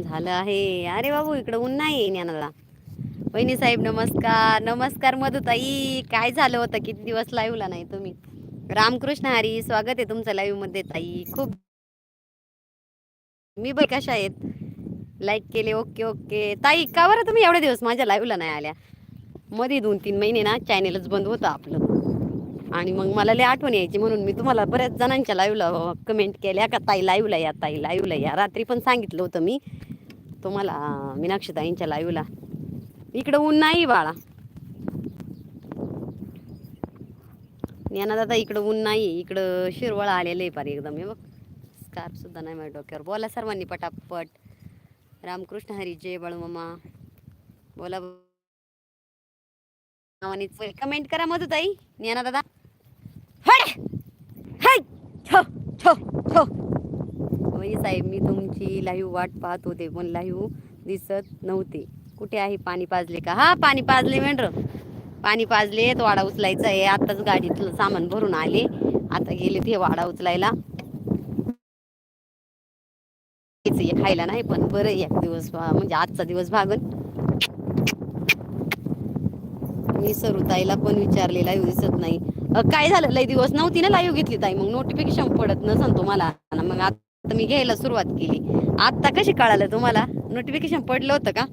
जेवण झालं आहे. अरे बाबू इकडं ऊन नाही ज्ञानाला. वहिनी साहेब नमस्कार. नमस्कार मधुताई. काय झालं होतं? किती दिवस लाईव्हला नाही तुम्ही? रामकृष्ण हरी स्वागत आहे तुमचं लाईव्हमध्ये ताई. खूप मी बाई कशा आहेत? लाईक केले ओके ओके ताई का बरं तुम्ही एवढे दिवस माझ्या लाईव्हला नाही आल्या? मध्ये दोन तीन महिने ना चॅनेलच बंद होतं आपलं. आणि मग मला लय आठवण यायची म्हणून मी तुम्हाला बऱ्याच जणांच्या लाईव्हला कमेंट केल्या का ताई लाईव्हला या ताई लाईव्हला या. रात्री पण सांगितलं होतं मी. तुम्हाला मीनाक्षी ताईंच्या लाईव्हला. इकडं ऊन नाही बाळा. यांना दादा इकडं ऊन नाही इकडं शिरवळ आलेलं आहे पार एकदम. हे बघ स्कार्फ सुद्धा नाही माझ्या डोक्यावर. बोला सर्वांनी पटापट. रामकृष्ण हरी जय बाळूमामा. बोला. कमेंट करा मधू ताई ज्ञाना दादा हड! हाय! छो! छो! छो! वही साहेब मी तुमची लाईव्ह वाट पाहत होते पण लाईव्ह दिसत नव्हते. कुठे आहे पाणी पाजले का? हा पाणी पाजले मेंढर. पाणी पाजले तो वाडा उचलायचा आहे. आताच गाडीतलं सामान भरून आले. आता गेले ते वाडा उचलायला. खायला नाही पण बरं एक दिवस म्हणजे आजचा दिवस भागन. मी सरुताईला पण विचारले लाईव्ह दिसत नाही. काय झालं? लई दिवस नव्हती ना लाईव्ह घेतली ताई. मग नोटिफिकेशन पडत नसन तुम्हाला. मग आता मी घ्यायला सुरुवात केली. आता कशी कळालं तुम्हाला? नोटिफिकेशन पडलं होतं का?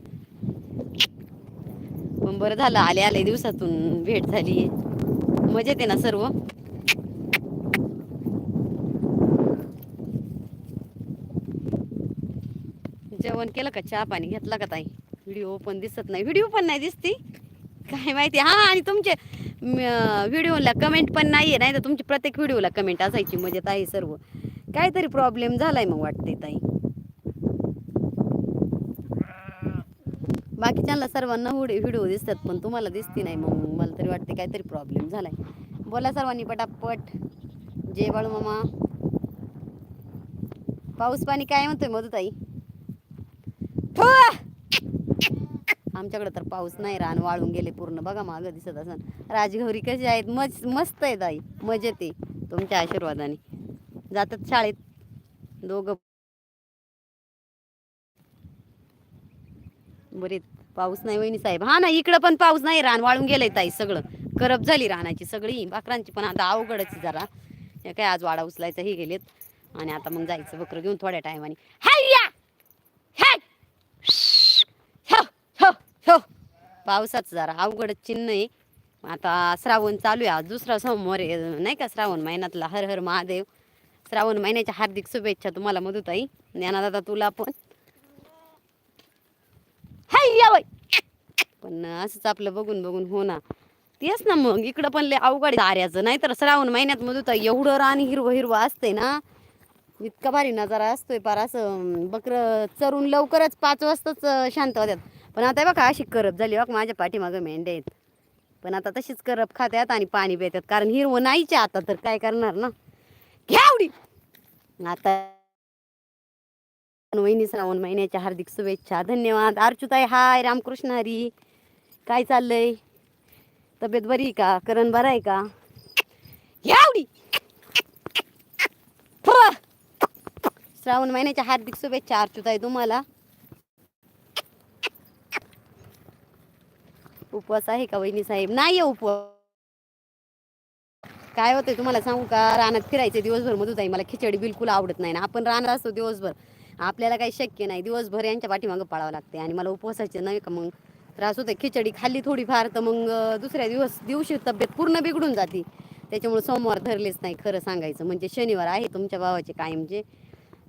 पण बरं झालं आले आले दिवसातून भेट झाली. मजेत आहे ना सर्व? जेवण केलं का? चहा पाणी घेतला का ताई? व्हिडिओ पण दिसत नाही. व्हिडिओ पण नाही दिसती? काय माहिती? हा आणि तुमचे व्हिडिओला कमेंट पण नाहीये. नाही तर तुमची प्रत्येक व्हिडिओला कमेंट असायची. मजेत आहे सर्व. काहीतरी प्रॉब्लेम झालाय मग वाटते ताई. बाकीच्यांना सर्वांना व्हिडिओ दिसतात पण तुम्हाला दिसते नाही मग. मला तरी वाटते काहीतरी प्रॉब्लेम झालाय. बोला सर्वांनी पटापट. जय बाळू मामा. पाऊस पाणी काय म्हणतोय मधुताई थू! आमच्याकडे तर पाऊस नाही रान वाळून गेले पूर्ण. बघा मागं दिसत असन. राजगौरी कशी आहेत? मज मस्त आहे ताई. मजेत आहे. तुमच्या आशीर्वादाने. जातात शाळेत. दोघं. बरे पाऊस नाही वहिनी साहेब. हा ना इकडं पण पाऊस नाही रान वाळून गेलंय ताई सगळं. करप झाली रानाची सगळी बाकरांची पण आता अवघडच जरा. हे काय आज वाडा उचलायचं हे गेलेत. आणि आता मग जायचं बकरं घेऊन थोड्या टायमाने. हाय्या हो, हो, हो. पावसाचं जरा अवघडच चिन्ह आहे. आता श्रावण चालू आहे. आज दुसरा सोमवार आहे. नाही का श्रावण महिन्यातला? हर हर महादेव. श्रावण महिन्याच्या हार्दिक शुभेच्छा तुम्हाला मधुताई. ज्ञानादादा तुला पण. हाय या बाई. पण असंच आपलं बघून बघून हो ना. तेच ना मग इकडं पण लय अवघड आहे. नाही तर श्रावण महिन्यात मधुताई एवढं रान हिरवं हिरवं असते ना. इतका भारी नजारा असतोय पार असं बकरं चरून लवकरच पाच वाजताच शांत होत्यात. पण आता बघा अशी करप झाली बघ माझ्या पाठीमागं मेंढ्या आहेत. पण आता तशीच करप खात्यात आणि पाणी पितात कारण हिरवं नाहीचे आता तर काय करणार ना? घ्यावडी आता वहिनी श्रावण महिन्याच्या हार्दिक शुभेच्छा. धन्यवाद. अर्चुताई हाय. रामकृष्ण हरी. काय चाललंय? तब्येत बरी का? करण बरा आहे का? घ्यावडी फुर. श्रावण महिन्याच्या हार्दिक शुभेच्छा अर्चुताई तुम्हाला. उपवास आहे का वहिनी साहेब? नाही आहे उपवास. काय होतंय तुम्हाला सांगू का? रानात फिरायचे दिवसभर मधुताई मला खिचडी बिलकुल आवडत नाही ना. आपण रानात असतो दिवसभर. आपल्याला काही शक्य नाही. दिवसभर यांच्या पाठीमागं पाळावं लागते आणि मला उपवासाचे नाही का मग? त्रास होते खिचडी खाल्ली थोडीफार तर मग दुसऱ्या दिवस दिवशी तब्येत पूर्ण बिघडून जाते. त्याच्यामुळे सोमवार धरलेच नाही खरं सांगायचं. म्हणजे शनिवार आहे तुमच्या भावाचे कायमचे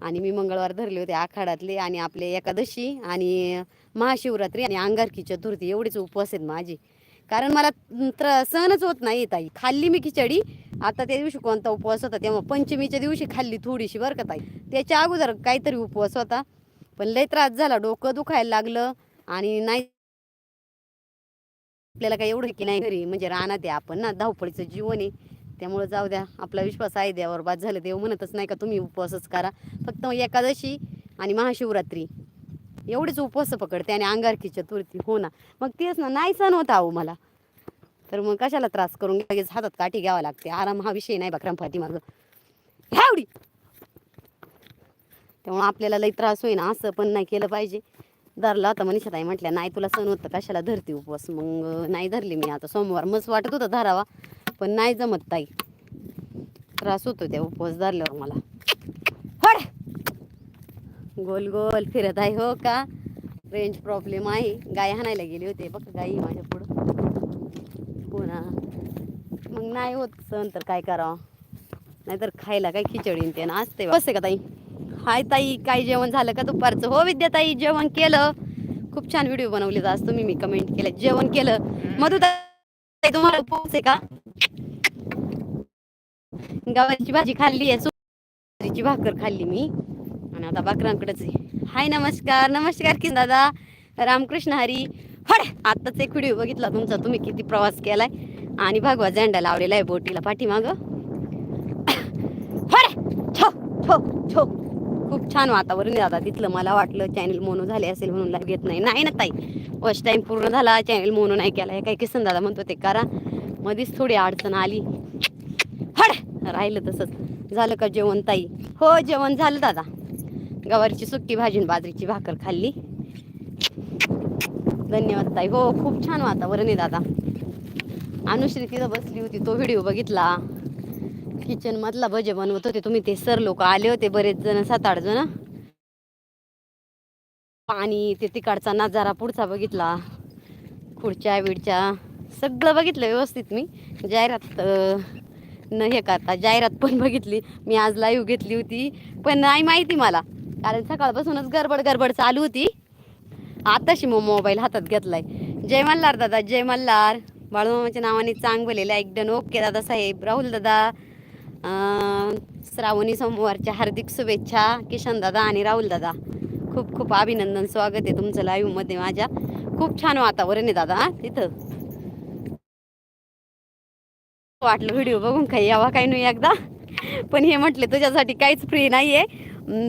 आणि मी मंगळवार धरले होते आखाडातले आणि आपले एकादशी आणि महाशिवरात्री आणि अंगारकी चतुर्थी एवढेच उपवास आहेत माझी. कारण मला त्र सहनच होत नाही ताई. खाल्ली मी खिचडी आता त्या दिवशी कोणता उपवास होता तेव्हा पंचमीच्या दिवशी खाल्ली थोडीशी बरं का ताई. त्याच्या अगोदर काहीतरी उपवास होता पण लय त्रास झाला डोकं दुखायला लागलं आणि नाही आपल्याला काही एवढं की नाही घरी. म्हणजे राहणार आहे आपण ना धावपळीचं जीवन आहे. त्यामुळे जाऊ द्या आपला विश्वास आहे देवावर बाद झालं देव म्हणतच नाही का तुम्ही उपवासच करा. फक्त एकादशी आणि महाशिवरात्री. एवढेच उपवास पकडते आणि अंगारकी चतुर्थी हो ना. मग तेच ना नाही सण होता अहो मला. तर मग कशाला त्रास करून लगेच हातात काठी घ्यावा लागते. आराम हा विषय नाही बकराम फाटी मागं. ह्यावडी त्यामुळे आपल्याला लई त्रास होईना असं पण नाही केलं पाहिजे. धरला होता मनीषा ताई म्हटल्या नाही तुला सण होतं कशाला धरते उपवास? मग नाही धरली मी आता सोमवार. मस्त वाटत होतं धरावा पण नाही जमत ताई. त्रास होतो त्या उपवास धरल्यावर मला. गोल गोल फिरत आहे हो का? रेंज प्रॉब्लेम आहे. गाय हाणायला गेली होते. बघ गाई माझ्या पुढं. हो ना मग नाही होत सण तर काय करावं? नाहीतर खायला काय खिचडी ते ना असते बसते का ताई? हाय ताई काय जेवण झालं का दुपारचं? हो विद्या ताई जेवण केलं. खूप छान व्हिडिओ बनवले आज. तुम्ही मी कमेंट केलं. जेवण केलं. मधू ताई तुम्हाला आहे का? गव्हाची भाजी खाल्ली आहे सुरीची भाकर खाल्ली मी. आणि आता बाकरांकडेच आहे. हाय नमस्कार. नमस्कार की दादा. रामकृष्ण हरी. हड आत्ताच एक व्हिडिओ बघितला तुमचा. तुम्ही किती प्रवास केलाय? आणि भगवा झेंडा लावलेला आहे बोटीला पाठीमाग. छो छो छो. खूप छान वातावरण आहे दादा. तिथलं मला वाटलं चॅनल मोनो झाले असेल म्हणून लाईव्ह घेत नाही. नाही ना ताई. फर्स्ट टाइम पूर्ण झाला. चॅनल मोनो नाही केला. हे काही किसन दादा म्हणतो ते करा. मध्येच थोडी अडचण आली. हड राहिलं तसंच. झालं का जेवण ताई? हो जेवण झालं दादा. गवारीची सुट्टी भाजी बाजरीची भाकर खाल्ली. धन्यवाद ताई. हो खूप छान वातावरण आहे दादा. अनुश्री तिथं बसली होती तो व्हिडिओ बघितला. किचन मधला भजे बनवत होते तुम्ही ते सर लोक आले होते बरेच जण सात आठ जण. पाणी ते तिकडचा नजारा पुढचा बघितला. खुर्च्या विडच्या सगळं बघितलं व्यवस्थित मी. जाहिरात न हे करता जाहिरात पण बघितली. मी आज लाईव्ह घेतली होती. पण नाही माहिती मला. कारण सकाळपासूनच गडबड गडबड चालू होती. आताशी मग मोबाईल हातात घेतलाय. जय मल्हार दादा जय मल्हार. बाळूमामाच्या नावाने चांग like done okay Dada Saheb. Rahul दादा श्रावणी सोमवारच्या हार्दिक शुभेच्छा. किशन दादा आणि राहुल दादा. खूप खूप अभिनंदन. स्वागत आहे तुमचं लाईव्हमध्ये माझ्या. खूप छान वातावरण आहे दादा तिथं. वाटलं व्हिडिओ बघून काही यावा काही नाही एकदा. पण हे म्हटले तुझ्यासाठी काहीच फ्री नाहीये.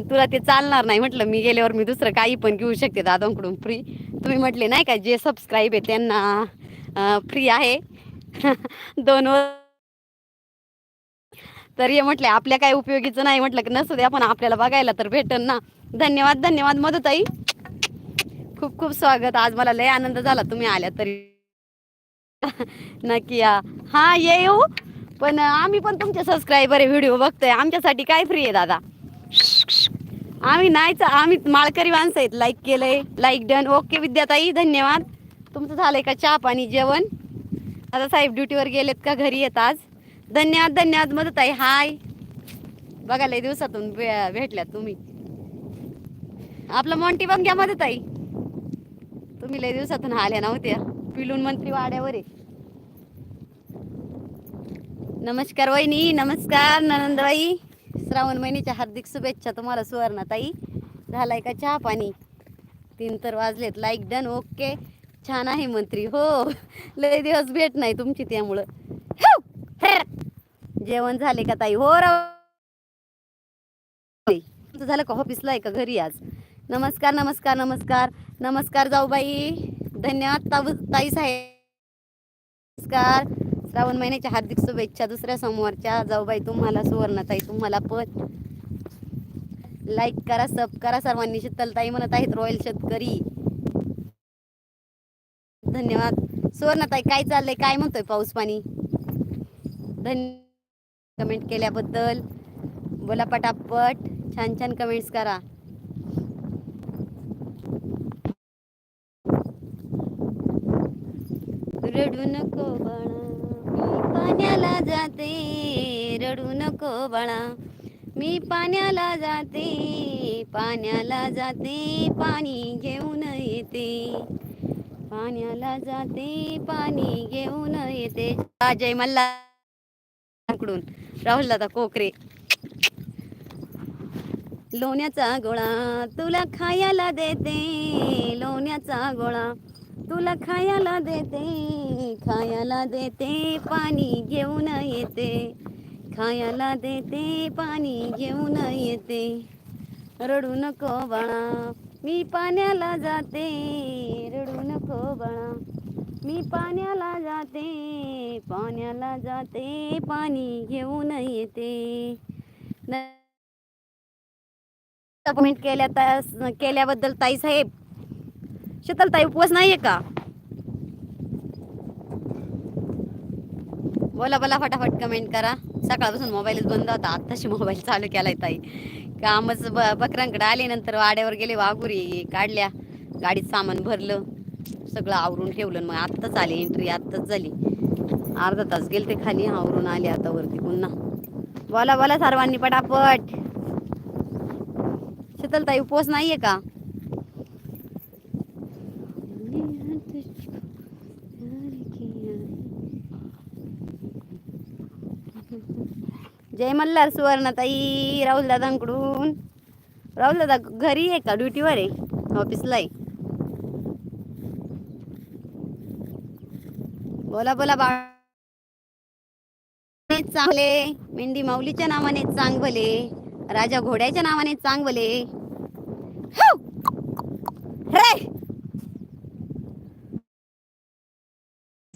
तुला ते चालणार नाही. म्हटलं मी गेल्यावर मी दुसरं काही पण घेऊ शकते दादांकडून फ्री तुम्ही म्हटले नाही का जे सबस्क्राईब आहे त्यांना फ्री आहे. दोन तर हे म्हटले आपल्या काय उपयोगीचं नाही. म्हटलं की नसू द्या पण आपल्याला बघायला तर भेटन ना. धन्यवाद धन्यवाद मधुताई. खूप खूप स्वागत. आज मला लय आनंद झाला तुम्ही आल्या तरी. नक्की या. हा ये येऊ. पण आम्ही पण तुमचे सबस्क्रायबर आहे व्हिडिओ बघतोय. आमच्यासाठी काय फ्री आहे दादा? आम्ही नाहीच आम्ही माळकरी माणसं आहेत. लाईक केलंय लाईक डन ओके विद्याताई धन्यवाद. तुमचं झालंय का चहा पाणी जेवण? आता साहेब ड्युटीवर गेलेत का? घरी येत आज? धन्यवाद धन्यवाद. मदताई हाय बघा लय दिवसातून भेटल्यात तुम्ही. आपलं मोंटी बघ घ्या मदताई तुम्ही लय दिवसातून आल्या नव्हत्या. पिलून मंत्री वाड्यावर आहे. नमस्कार वहिनी. नमस्कार ननंदबाई. श्रावण महिन्याच्या हार्दिक शुभेच्छा तुम्हाला सुवर्णाताई झालाय का चहा पाणी? तीन तर वाजलेत. लाईक डन ओके छान आहे मंत्री. हो. लय दिवस भेट नाही तुमची त्यामुळं. जेवण झाले का ताई? हो राव. झालं का ऑफिसला आहे का घरी आज? नमस्कार नमस्कार नमस्कार. नमस्कार जाऊबाई. धन्यवाद ताऊ ताई साहेब. नमस्कार. श्रावण महिन्याच्या हार्दिक शुभेच्छा. दुसऱ्या सोमवारच्या जाऊबाई तुम्हाला सुवर्णताई तुम्हाला पण. लाईक करा सब करा सर्वांनी. शीतलताई म्हणत आहेत रॉयल शेतकरी. धन्यवाद. सुवर्णताई काय चाललंय? काय म्हणतोय पाऊस पाणी? धन्य कमेंट केल्याबद्दल. बोला पटापट. छान छान कमेंट्स करा. रडू नको बाळा. पाण्याला जाते रडू नको बाळा. मी पाण्याला जाते पाण्याला जाते पाणी घेऊन येते. पाण्याला जाते पाणी घेऊन येते. जय मल्हारकडून राहुल दादा कोकरे. लोण्याचा गोळा तुला खायला देते लोण्याचा गोळा. तुला खायला देते खायला देते पाणी घेऊन येते. खायला देते पाणी घेऊन येते. रडू नको बाळा मी पाण्याला जाते. रडू नको बाळा मी पाण्याला जाते. पाण्याला जाते पाणी घेऊन येते. न- केल्या केल्याबद्दल ताई साहेब शीतलताई उपवास नाहीये का? बोला बोला फटाफट कमेंट करा. सकाळपासून मोबाईलच बंद होता. आत्ताशी मोबाईल चालू केलाय ताई. कामच ब बकरांकडे आले नंतर वाड्यावर गेले वाघुरी काढल्या. गाडीत सामान भरलं. सगळं आवरून ठेवलं. मग आत्ताच आले एंट्री आत्ताच झाली. अर्धा तास गेले ते खाली आवरून आले आता वरती पुन्हा. बोला बोला सर्वांनी पटापट. शीतलताई उपवास नाहीये का? जय मल्हार सुवर्णताई राहुल दादांकडून राहुल दादा घरी आहे का? ड्युटीवर आहे? ऑफिसला आहे. बोला बोला बा चांगले. मेंढी माऊलीच्या नावाने चांगले राजा घोड्याच्या नावाने चांगले रे!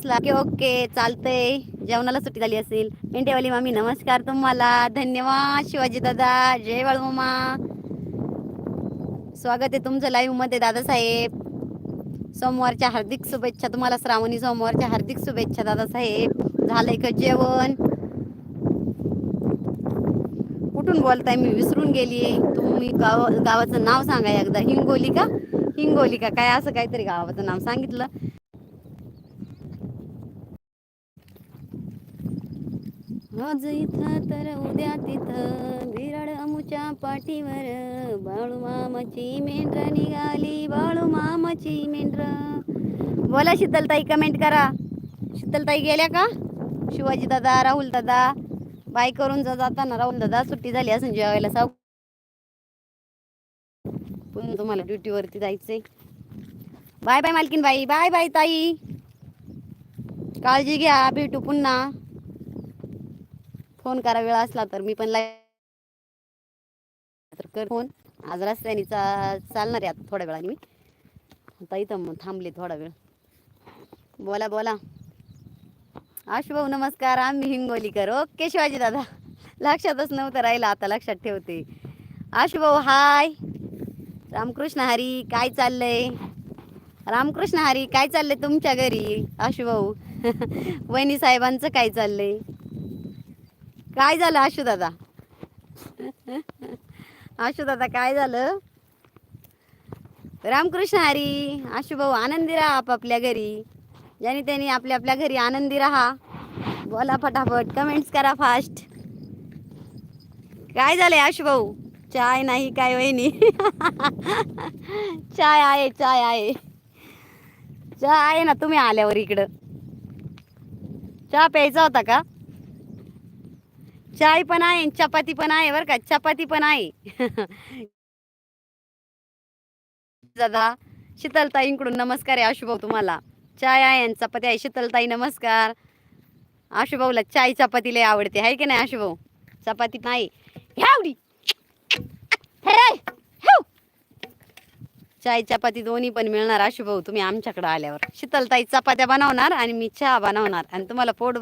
रे ओके ओके चालतंय. जेवणाला सुट्टी झाली असेल. मेंढेवाली मामी नमस्कार तुम्हाला. धन्यवाद शिवाजी दादा. जय मामा स्वागत आहे तुमचं लाईव्हमध्ये दादासाहेब. सोमवारच्या हार्दिक शुभेच्छा तुम्हाला श्रावणी सोमवारच्या हार्दिक शुभेच्छा दादासाहेब. झालंय का जेवण? कुठून बोलताय? मी विसरून गेली. तुम्ही गाव गावाचं नाव सांगा एकदा. हिंगोली का? हिंगोली का? काय असं काहीतरी गावाचं नाव सांगितलं. आज इथं तर उद्या तिथं विराड अमुच्या पाठीवर बाळू मामाची मेंढर निघाली. बाळू मामाची मेंढर. बोला शीतलताई कमेंट करा. शीतलताई गेल्या का? शिवाजी दादा राहुल दादा बाय करून जा जाताना. राहुल दादा सुट्टी झाली असून जेवायला. साव पुन्हा तुम्हाला ड्युटीवरती जायचंय. बाय बाय मालकीन बाई बाय बाय ताई. काळजी घ्या. भेटू पुन्हा. फोन करा वेळ असला तर मी पण लाईव्ह तर कर फोन. आज रस्त्याने चा चालणार आहे आता थोड्या वेळाने मी. आता इथं मग थांबले थोडा वेळ. बोला बोला. आशुभाऊ नमस्कार. आम्ही हिंगोलीकर. ओके शिवाजी दादा. लक्षातच नव्हतं राहिलं आता लक्षात ठेवते. आशुभाऊ हाय. रामकृष्ण हरी काय चाललंय? रामकृष्ण हरी काय चाललंय तुमच्या घरी? आशुभाऊ वहिनी साहेबांचं काय चाललंय? काय झालं आशु दादा आशु दादा काय झालं? रामकृष्ण हरी आशू भाऊ आनंदी राहा आपापल्या घरी. ज्याने त्यांनी आपल्या आपल्या घरी आनंदी राहा. बोला फटाफट कमेंट्स करा फास्ट काय झालंय आशू भाऊ चाय नाही काय वहिनी? चाय आहे चाय आहे. चहा आहे ना तुम्ही आल्यावर इकडं. चहा प्यायचा होता का? चाय पण आहे चपाती पण आहे बरं का? चपाती पण आहे. दादा शीतलताईंकडून नमस्कार आहे आशुभाऊ तुम्हाला. चाय आहे आणि चपाती आहे. शीतलताई नमस्कार. आशुभाऊला चाय चपाती लय आवडते आहे की नाही आशुभाऊ? चपाती नाही आवडी. चाय चपाती दोन्ही पण मिळणार आशुभाऊ तुम्ही आमच्याकडे आल्यावर. शीतलताई चपात्या बनवणार आणि मी चहा बनवणार आणि तुम्हाला पोट